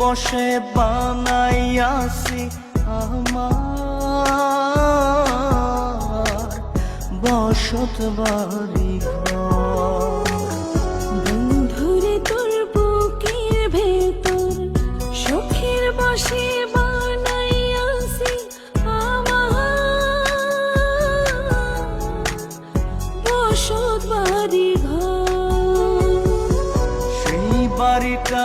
বসে বানাইয়াছি আমার বসত বাড়ি বন্ধুরে তোর বুকের ভেতর সুখের বসে বানাইয়াছি আমার বসত বাড়ি ঘর। সেই বাড়িটা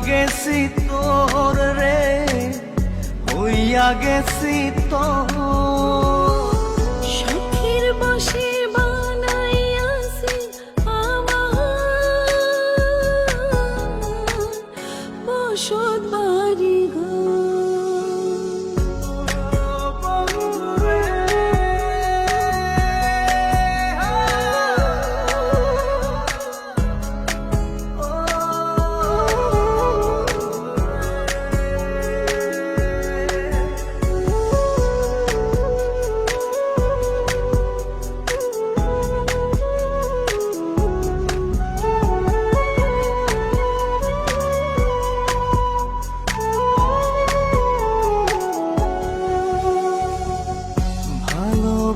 গেছি তোর রে হইয়া গেছি তোর। সুখের বসে বানাইয়াছি আমার বসত বাড়ি ঘর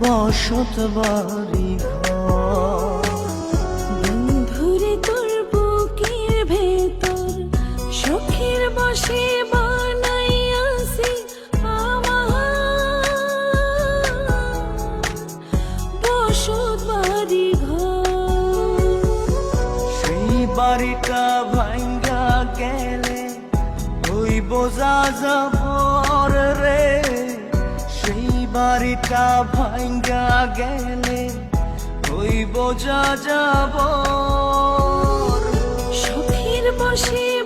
বসত বাড়ি বন্ধুরে তোর বুকের ভেতর সুখের বসে বানাইয়াছি বসত বাড়ি সেই বাড়িটা ভাঙ্গা গেলে ওই বোঝা সেই বাড়িটা ভাঙ্গা গেলে ওই বোঝা যাব। সখীর বসে